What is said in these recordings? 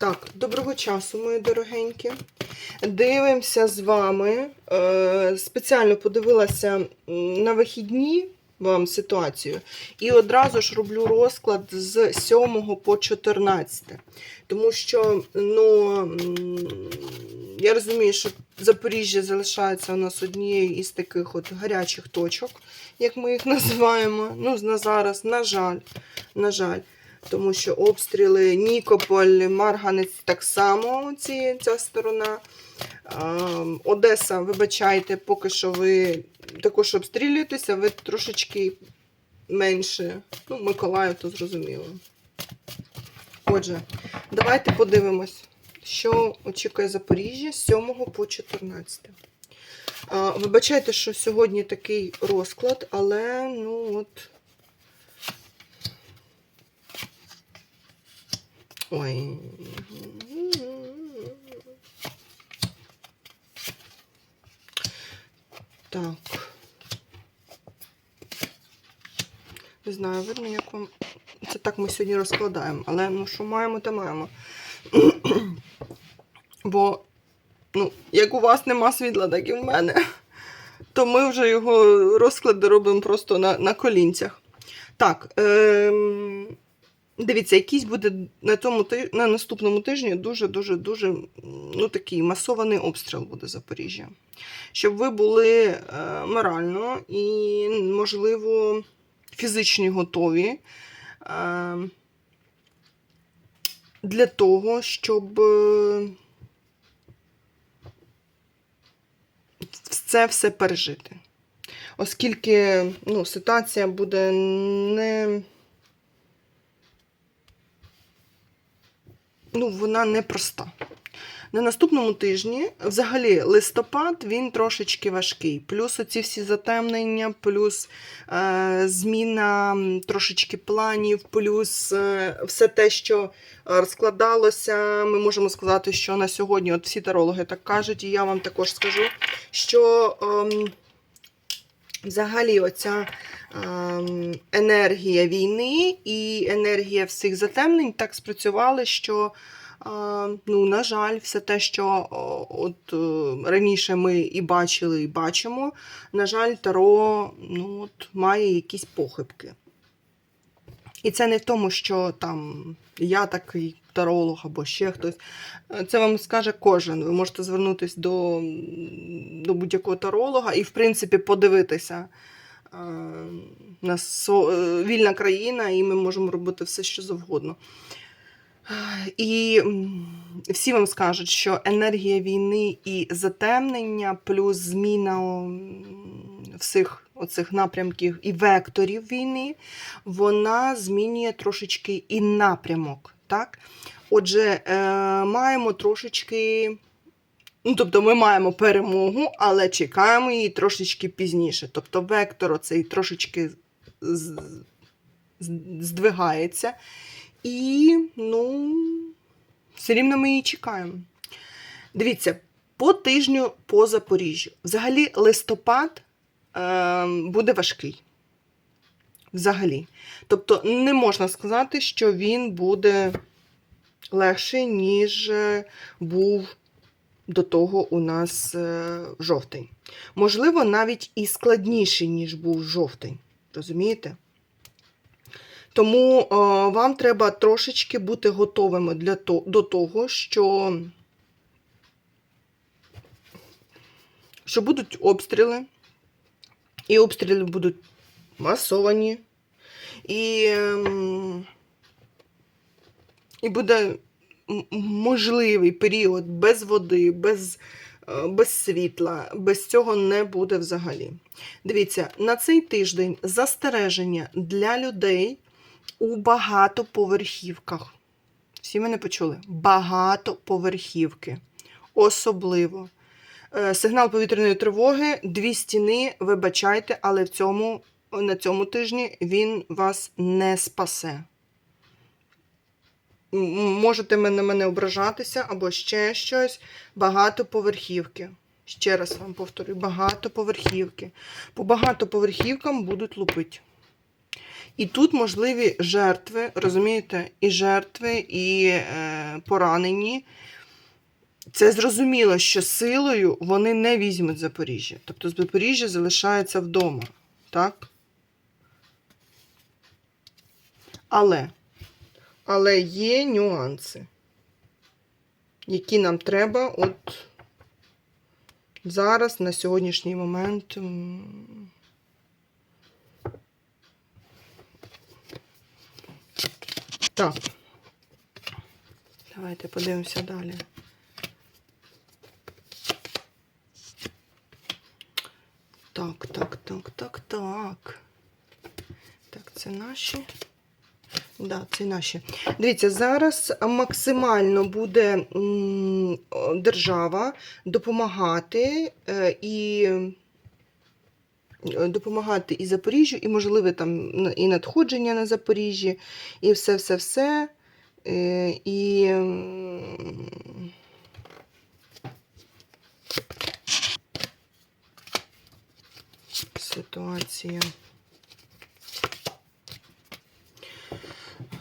Так, доброго часу, мої дорогенькі. Дивимося з вами. Е, спеціально подивилася на вихідні вам ситуацію. І одразу ж роблю розклад з 7 по 14. Тому що, ну, я розумію, що Запоріжжя залишається у нас однією із таких от гарячих точок, як ми їх називаємо. Ну, на зараз, на жаль, на жаль. Тому що обстріли Нікополь, Марганець так само ці, ця сторона. Одеса, вибачайте, поки що ви також обстрілюєтеся, ви трошечки менше. Ну, Миколаїв, то зрозуміло. Отже, давайте подивимось, що очікує Запоріжжя з 7 по 14. Вибачайте, що сьогодні такий розклад, але ну от. Ой. Так. Не знаю, видно, як вам. Це так ми сьогодні розкладаємо, але ну що маємо, то маємо. Бо, ну, як у вас нема світла, так і в мене, то ми вже його розклади робимо просто на, на колінцях. Так. Ем... Дивіться, якийсь буде на цьому на наступному тижні дуже-дуже дуже ну, такий масований обстріл буде Запоріжжя. Щоб ви були е, морально і, можливо, фізично готові е, для того, щоб е, це все пережити. Оскільки ну, ситуація буде не. Ну, вона непроста. На наступному тижні, взагалі, листопад він трошечки важкий. Плюс оці всі затемнення, плюс е, зміна трошечки планів, плюс е, все те, що розкладалося. Ми можемо сказати, що на сьогодні, от всі тарологи так кажуть, і я вам також скажу, що ем, взагалі оця ем, енергія війни і енергія всіх затемнень так спрацювали, що, е, ну, на жаль, все те, що от, е, раніше ми і бачили, і бачимо, на жаль, Таро ну, от, має якісь похибки. І це не в тому, що там я такий таролог або ще хтось. Е, Це вам скаже кожен. Ви можете звернутися до, до будь-якого таролога і, в принципі, подивитися. Е, У нас е, вільна країна, і ми можемо робити все, що завгодно. І всі вам скажуть, що енергія війни і затемнення, плюс зміна всіх оцих напрямків і векторів війни, вона змінює трошечки і напрямок. Так? Отже, е, маємо трошечки. Ну, тобто ми маємо перемогу, але чекаємо її трошечки пізніше. Тобто вектор оцей трошечки здвигається. І, ну, все рівно ми її чекаємо. Дивіться, по тижню по Запоріжжю. Взагалі, листопад е, буде важкий. Взагалі. Тобто, не можна сказати, що він буде легший, ніж е, був до того у нас е, жовтий. Можливо, навіть і складніший, ніж був жовтий. Розумієте? Тому е, вам треба трошечки бути готовими для то, до того, що, що будуть обстріли, і обстріли будуть масовані, і, ем, і буде можливий період без води, без, е, без світла, без цього не буде взагалі. Дивіться, на цей тиждень застереження для людей у багатоповерхівках. Всі мене почули? Багатоповерхівки. Особливо. Е, Сигнал повітряної тривоги, дві стіни, вибачайте, але в цьому, на цьому тижні він вас не спасе. Можете на мене ображатися або ще щось. Багатоповерхівки. Ще раз вам повторюю, багатоповерхівки. По багатоповерхівкам будуть лупити. І тут можливі жертви, розумієте, і жертви, і е, поранені. Це зрозуміло, що силою вони не візьмуть Запоріжжя. Тобто Запоріжжя залишається вдома. Так? Але, але є нюанси, які нам треба от зараз, на сьогоднішній момент. Так. Давайте подивимося далі. Так, так, так, так, так. Так, це наші. Да, це наші. Дивіться, зараз максимально буде держава допомагати е, і е, допомагати і Запоріжжю, і, можливо, там і надходження на Запоріжжі, і все-все-все. Е, І ситуація.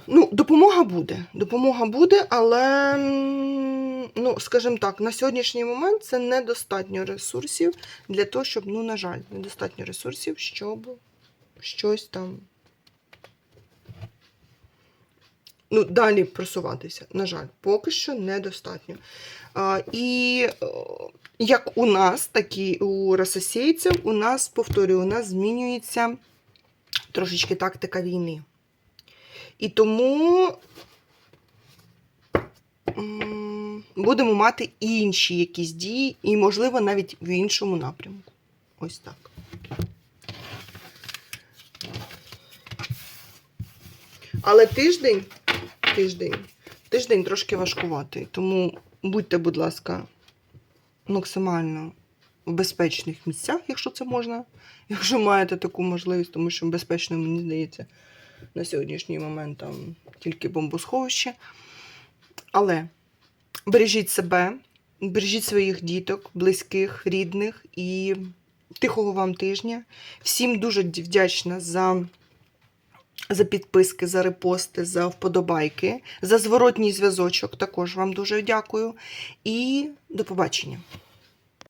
Ну, допомога буде. Допомога буде, але, ну, скажімо так, на сьогоднішній момент це недостатньо ресурсів для того, щоб, ну, на жаль, недостатньо ресурсів, щоб щось там. Ну, далі просуватися. На жаль, поки що недостатньо. А, і як у нас, так і у рососійців, у нас, повторюю, у нас змінюється трошечки тактика війни. І тому будемо мати інші якісь дії, і, можливо, навіть в іншому напрямку. Ось так. Але тиждень, тиждень, тиждень трошки важкуватий. Тому будьте, будь ласка, максимально в безпечних місцях, якщо це можна, якщо маєте таку можливість, тому що безпечно, мені здається, на сьогоднішній момент там тільки бомбосховище. Але бережіть себе, бережіть своїх діток, близьких, рідних і тихого вам тижня. Всім дуже вдячна за, за підписки, за репости, за вподобайки, за зворотній зв'язочок. Також вам дуже дякую. І до побачення.